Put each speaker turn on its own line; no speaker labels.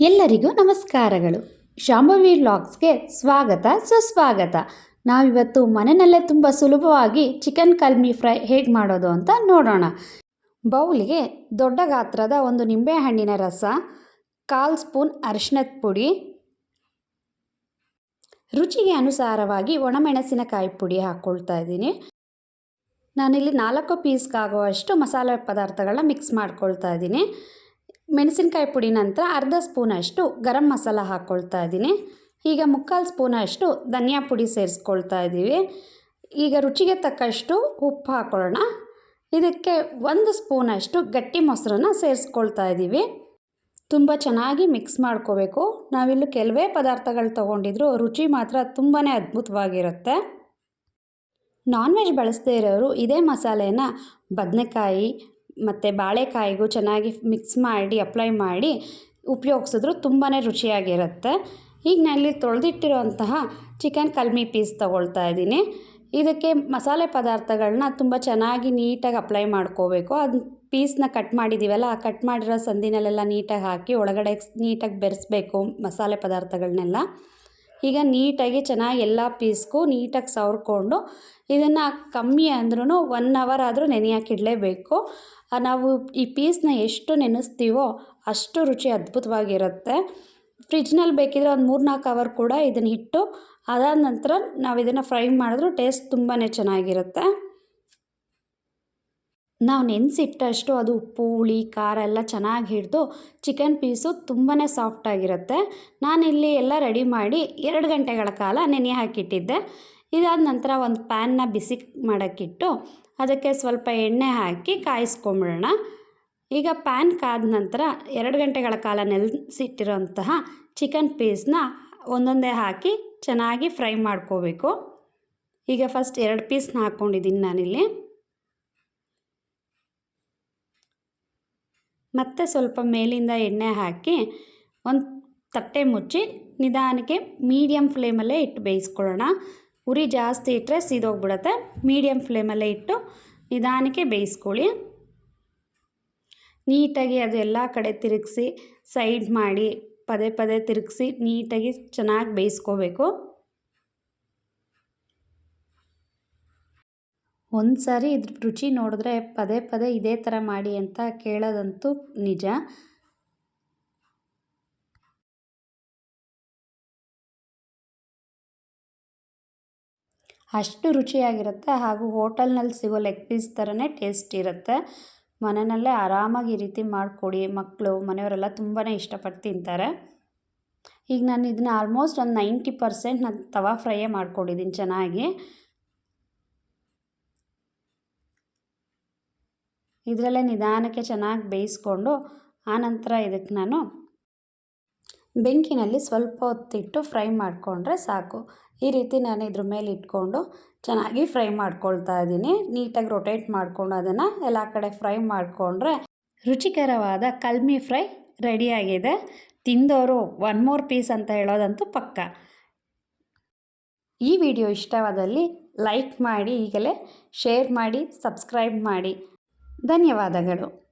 ಎಲ್ಲರಿಗೂ ನಮಸ್ಕಾರಗಳು. ಶಾಂಭವಿ ವ್ಲಾಗ್ಸ್ಗೆ ಸ್ವಾಗತ, ಸುಸ್ವಾಗತ. ನಾವಿವತ್ತು ಮನೆಯಲ್ಲೇ ತುಂಬ ಸುಲಭವಾಗಿ ಚಿಕನ್ ಕಲ್ಮಿ ಫ್ರೈ ಹೇಗೆ ಮಾಡೋದು ಅಂತ ನೋಡೋಣ. ಬೌಲಿಗೆ ದೊಡ್ಡ ಗಾತ್ರದ ಒಂದು ನಿಂಬೆಹಣ್ಣಿನ ರಸ, ಕಾಲು ಸ್ಪೂನ್ ಅರಿಶಿಣದ ಪುಡಿ, ರುಚಿಗೆ ಅನುಸಾರವಾಗಿ ಒಣಮೆಣಸಿನಕಾಯಿ ಪುಡಿ ಹಾಕ್ಕೊಳ್ತಾ ಇದ್ದೀನಿ. ನಾನಿಲ್ಲಿ ನಾಲ್ಕು ಪೀಸ್ಗಾಗುವಷ್ಟು ಮಸಾಲೆ ಪದಾರ್ಥಗಳನ್ನ ಮಿಕ್ಸ್ ಮಾಡ್ಕೊಳ್ತಾ ಇದ್ದೀನಿ. ಮೆಣಸಿನ್ಕಾಯಿ ಪುಡಿ ನಂತರ ಅರ್ಧ ಸ್ಪೂನಷ್ಟು ಗರಂ ಮಸಾಲ ಹಾಕ್ಕೊಳ್ತಾ ಇದ್ದೀನಿ. ಈಗ ಮುಕ್ಕಾಲು ಸ್ಪೂನಷ್ಟು ಧನಿಯಾ ಪುಡಿ ಸೇರಿಸ್ಕೊಳ್ತಾ ಇದ್ದೀವಿ. ಈಗ ರುಚಿಗೆ ತಕ್ಕಷ್ಟು ಉಪ್ಪು ಹಾಕ್ಕೊಳ್ಳೋಣ. ಇದಕ್ಕೆ ಒಂದು ಸ್ಪೂನಷ್ಟು ಗಟ್ಟಿ ಮೊಸರನ್ನ ಸೇರಿಸ್ಕೊಳ್ತಾ ಇದ್ದೀವಿ. ತುಂಬ ಚೆನ್ನಾಗಿ ಮಿಕ್ಸ್ ಮಾಡ್ಕೋಬೇಕು. ನಾವಿಲ್ಲಿ ಕೆಲವೇ ಪದಾರ್ಥಗಳು ತೊಗೊಂಡಿದ್ರು ರುಚಿ ಮಾತ್ರ ತುಂಬಾ ಅದ್ಭುತವಾಗಿರುತ್ತೆ. ನಾನ್ ವೆಜ್ ಬಳಸದೇ ಇರೋರು ಇದೇ ಮಸಾಲೆಯನ್ನು ಬದನೆಕಾಯಿ ಮತ್ತು ಬಾಳೆಕಾಯಿಗೂ ಚೆನ್ನಾಗಿ ಮಿಕ್ಸ್ ಮಾಡಿ ಅಪ್ಲೈ ಮಾಡಿ ಉಪಯೋಗಿಸಿದ್ರು ತುಂಬಾ ರುಚಿಯಾಗಿರುತ್ತೆ. ಈಗ ನಾನಿಲ್ಲಿ ತೊಳೆದಿಟ್ಟಿರೋಂತಹ ಚಿಕನ್ ಕಲ್ಮಿ ಪೀಸ್ ತೊಗೊಳ್ತಾ ಇದ್ದೀನಿ. ಇದಕ್ಕೆ ಮಸಾಲೆ ಪದಾರ್ಥಗಳನ್ನ ತುಂಬ ಚೆನ್ನಾಗಿ ನೀಟಾಗಿ ಅಪ್ಲೈ ಮಾಡ್ಕೋಬೇಕು. ಅದು ಪೀಸ್ನ ಕಟ್ ಮಾಡಿದ್ದೀವಲ್ಲ ಆ ಕಟ್ ಮಾಡಿರೋ ಸಂದಿನಲ್ಲೆಲ್ಲ ನೀಟಾಗಿ ಹಾಕಿ, ಒಳಗಡೆ ನೀಟಾಗಿ ಬೆರೆಸ್ಬೇಕು ಮಸಾಲೆ ಪದಾರ್ಥಗಳನ್ನೆಲ್ಲ ಈಗ ನೀಟಾಗಿ ಚೆನ್ನಾಗಿ ಎಲ್ಲ ಪೀಸ್ಗೂ ನೀಟಾಗಿ ಸವರ್ಕೊಂಡು ಇದನ್ನು ಕಮ್ಮಿ ಅಂದ್ರೂ ಒನ್ ಅವರ್ ಆದರೂ ನೆನೆಯೋಕ್ಕಿಡಲೇಬೇಕು ನಾವು ಈ ಪೀಸ್ನ ಎಷ್ಟು ನೆನೆಸ್ತೀವೋ ಅಷ್ಟು ರುಚಿ ಅದ್ಭುತವಾಗಿರುತ್ತೆ. ಫ್ರಿಜ್ನಲ್ಲಿ ಬೇಕಿದ್ರೆ ಒಂದು ಮೂರು ನಾಲ್ಕು ಅವರ್ ಕೂಡ ಇದನ್ನು ಇಟ್ಟು ಅದಾದ ನಂತರ ನಾವು ಇದನ್ನು ಫ್ರೈ ಮಾಡಿದ್ರೂ ಟೇಸ್ಟ್ ತುಂಬಾ ಚೆನ್ನಾಗಿರುತ್ತೆ. ನಾವು ನೆನೆಸಿಟ್ಟಷ್ಟು ಅದು ಉಪ್ಪು ಹುಳಿ ಖಾರ ಎಲ್ಲ ಚೆನ್ನಾಗಿ ಹಿಡಿದು ಚಿಕನ್ ಪೀಸು ತುಂಬಾ ಸಾಫ್ಟಾಗಿರುತ್ತೆ ನಾನಿಲ್ಲಿ ಎಲ್ಲ ರೆಡಿ ಮಾಡಿ ಎರಡು ಗಂಟೆಗಳ ಕಾಲ ನೆನೆ ಹಾಕಿಟ್ಟಿದ್ದೆ. ಇದಾದ ನಂತರ ಒಂದು ಪ್ಯಾನ್ನ ಬಿಸಿ ಮಾಡೋಕ್ಕಿಟ್ಟು ಅದಕ್ಕೆ ಸ್ವಲ್ಪ ಎಣ್ಣೆ ಹಾಕಿ ಕಾಯಿಸ್ಕೊಂಬಿಡೋಣ. ಈಗ ಪ್ಯಾನ್ ಕಾದ ನಂತರ ಎರಡು ಗಂಟೆಗಳ ಕಾಲ ನೆನೆಸಿಟ್ಟಿರೋಂತಹ ಚಿಕನ್ ಪೀಸ್ನ ಒಂದೊಂದೇ ಹಾಕಿ ಚೆನ್ನಾಗಿ ಫ್ರೈ ಮಾಡ್ಕೋಬೇಕು. ಈಗ ಫಸ್ಟ್ ಎರಡು ಪೀಸ್ನ ಹಾಕ್ಕೊಂಡಿದ್ದೀನಿ ನಾನಿಲ್ಲಿ. ಮತ್ತೆ ಸ್ವಲ್ಪ ಮೇಲಿಂದ ಎಣ್ಣೆ ಹಾಕಿ ಒಂದು ತಟ್ಟೆ ಮುಚ್ಚಿ ನಿಧಾನಕ್ಕೆ ಮೀಡಿಯಮ್ ಫ್ಲೇಮಲ್ಲೇ ಇಟ್ಟು ಬೇಯಿಸ್ಕೊಳ್ಳೋಣ. ಉರಿ ಜಾಸ್ತಿ ಇಟ್ಟರೆ ಸೀದೋಗ್ಬಿಡುತ್ತೆ. ಮೀಡಿಯಮ್ ಫ್ಲೇಮಲ್ಲೇ ಇಟ್ಟು ನಿಧಾನಕ್ಕೆ ಬೇಯಿಸ್ಕೊಳ್ಳಿ. ನೀಟಾಗಿ ಅದು ಎಲ್ಲ ಕಡೆ ತಿರುಗಿಸಿ, ಸೈಡ್ ಮಾಡಿ, ಪದೇ ಪದೇ ತಿರುಗಿಸಿ ನೀಟಾಗಿ ಚೆನ್ನಾಗಿ ಬೇಯಿಸ್ಕೋಬೇಕು. ಒಂದು ಸಾರಿ ಇದ್ರ ರುಚಿ ನೋಡಿದ್ರೆ ಪದೇ ಪದೇ ಇದೇ ಥರ ಮಾಡಿ ಅಂತ ಕೇಳೋದಂತೂ ನಿಜ. ಅಷ್ಟು ರುಚಿಯಾಗಿರುತ್ತೆ ಹಾಗೂ ಹೋಟೆಲ್ನಲ್ಲಿ ಸಿಗೋ ಲೆಗ್ ಪೀಸ್ ಥರನೇ ಟೇಸ್ಟ್ ಇರುತ್ತೆ. ಮನೆಯಲ್ಲೇ ಆರಾಮಾಗಿ ಈ ರೀತಿ ಮಾಡಿಕೊಡಿ ಮಕ್ಕಳು ಮನೆಯವರೆಲ್ಲ ತುಂಬಾ ಇಷ್ಟಪಟ್ಟು ತಿಂತಾರೆ. ಈಗ ನಾನು ಇದನ್ನ ಆಲ್ಮೋಸ್ಟ್ ಒಂದು ನೈಂಟಿ ಪರ್ಸೆಂಟ್ ನಾನು ತವಾ ಫ್ರೈಯೇ ಮಾಡ್ಕೊಂಡಿದ್ದೀನಿ ಚೆನ್ನಾಗಿ. ಇದರಲ್ಲೇ ನಿಧಾನಕ್ಕೆ ಚೆನ್ನಾಗಿ ಬೇಯಿಸ್ಕೊಂಡು ಆನಂತರ ಇದಕ್ಕೆ ನಾನು ಬೆಂಕಿನಲ್ಲಿ ಸ್ವಲ್ಪ ಹೊತ್ತಿಟ್ಟು ಫ್ರೈ ಮಾಡಿಕೊಂಡ್ರೆ ಸಾಕು. ಈ ರೀತಿ ನಾನು ಇದ್ರ ಮೇಲೆ ಇಟ್ಕೊಂಡು ಚೆನ್ನಾಗಿ ಫ್ರೈ ಮಾಡ್ಕೊಳ್ತಾ ಇದ್ದೀನಿ. ನೀಟಾಗಿ ರೊಟೇಟ್ ಮಾಡಿಕೊಂಡು ಅದನ್ನು ಎಲ್ಲ ಕಡೆ ಫ್ರೈ ಮಾಡಿಕೊಂಡ್ರೆ ರುಚಿಕರವಾದ ಕಲ್ಮಿ ಫ್ರೈ ರೆಡಿಯಾಗಿದೆ ತಿಂದವರು ಒನ್ ಮೋರ್ ಪೀಸ್ ಅಂತ ಹೇಳೋದಂತೂ ಪಕ್ಕ. ಈ ವಿಡಿಯೋ ಇಷ್ಟವಾದಲ್ಲಿ ಲೈಕ್ ಮಾಡಿ, ಈಗಲೇ ಶೇರ್ ಮಾಡಿ ಸಬ್ಸ್ಕ್ರೈಬ್ ಮಾಡಿ. ಧನ್ಯವಾದಗಳು.